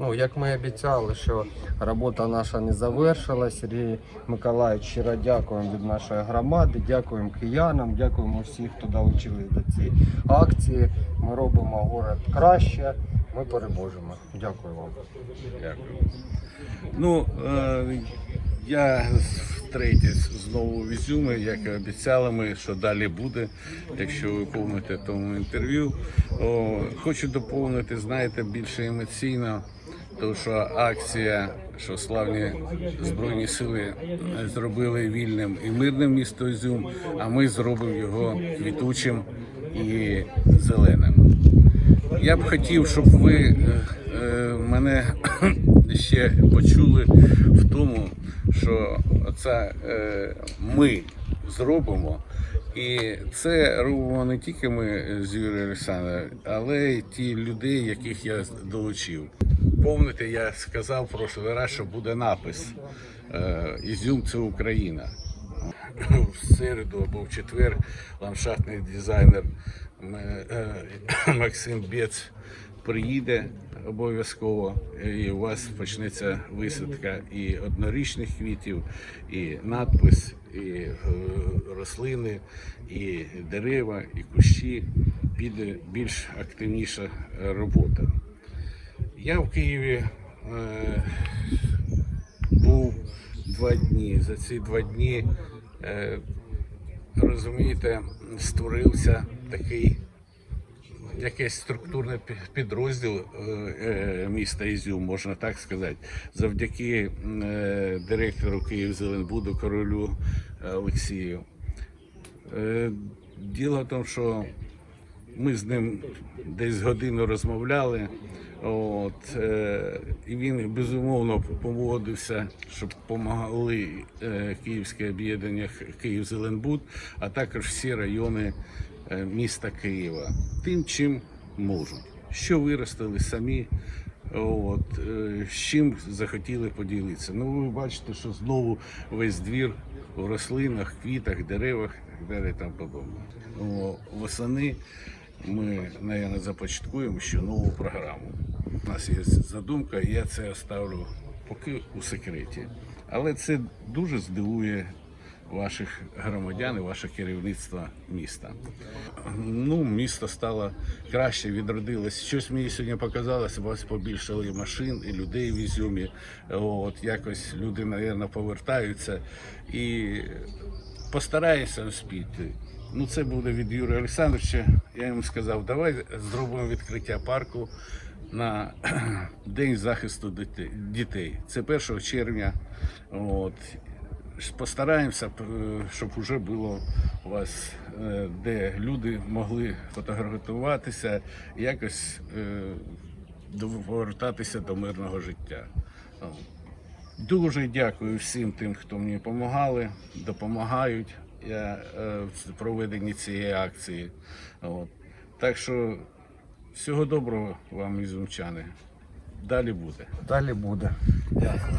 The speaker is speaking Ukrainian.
Ну, як ми обіцяли, що робота наша не завершилась. Сергій Миколаївич, щиро дякуємо від нашої громади, дякуємо киянам, дякуємо всім, хто долучились до цієї акції. Ми робимо город краще, ми переможемо. Дякую вам. Дякую. Ну, е, я втретє знову в Ізюмі, як і обіцяли ми, що далі буде, якщо ви повните тому інтерв'ю. Хочу доповнити, знаєте, більше емоційно, тому що акція, що славні Збройні сили зробили вільним і мирним місто Ізюм, а ми зробимо його квітучим і зеленим. Я б хотів, щоб ви е, е, мене ще почули в тому, що це е, ми зробимо. І це робимо не тільки ми з Юрієм Олександровичем, але й ті людей, яких я долучив. Помните, я сказав в прошлий раз, що буде напис е, Ізюм це Україна в середу або в четвер ландшафтний дизайнер е, Максим Бєц приїде обов'язково, і у вас почнеться висадка і однорічних квітів, і надпис, і е, рослини, і дерева, і кущі. Піде більш активніша робота. Я в Києві е, був два дні. За ці два дні, е, розумієте, створився такий якийсь структурний підрозділ е, е, міста Ізюм, можна так сказати, завдяки е, директору Київзеленбуду королю е, Олексію. Е, Діло в тому, що ми з ним десь годину розмовляли. От, е, і він безумовно погодився, щоб допомогли е, Київське об'єднання Київ-Зеленбуд, а також всі райони е, міста Києва. Тим, чим можуть. Що виростили самі, от, е, з чим захотіли поділитися. Ну, ви бачите, що знову весь двір в рослинах, квітах, деревах і так далі там подобне. Восени ми, мабуть, започаткуємо ще нову програму. У нас є задумка, і я це оставлю поки у секреті. Але це дуже здивує ваших громадян і ваше керівництво міста. Ну, місто стало краще, відродилось. Щось мені сьогодні показалось, у вас побільшало і машин, і людей в Ізюмі. От якось люди, мабуть, повертаються і постараюся успіти. Ну, це буде від Юрія Олександровича. Я йому сказав, давай зробимо відкриття парку на День захисту дітей. Це 1 червня. От. Постараємося, щоб вже було у вас, е, де люди могли фотографуватися, якось е, повертатися до мирного життя. Дуже дякую всім тим, хто мені допомагали, допомагають я, е, в проведенні цієї акції. От. Так що всього доброго вам, ізумчани. Далі буде. Далі буде. Дякую.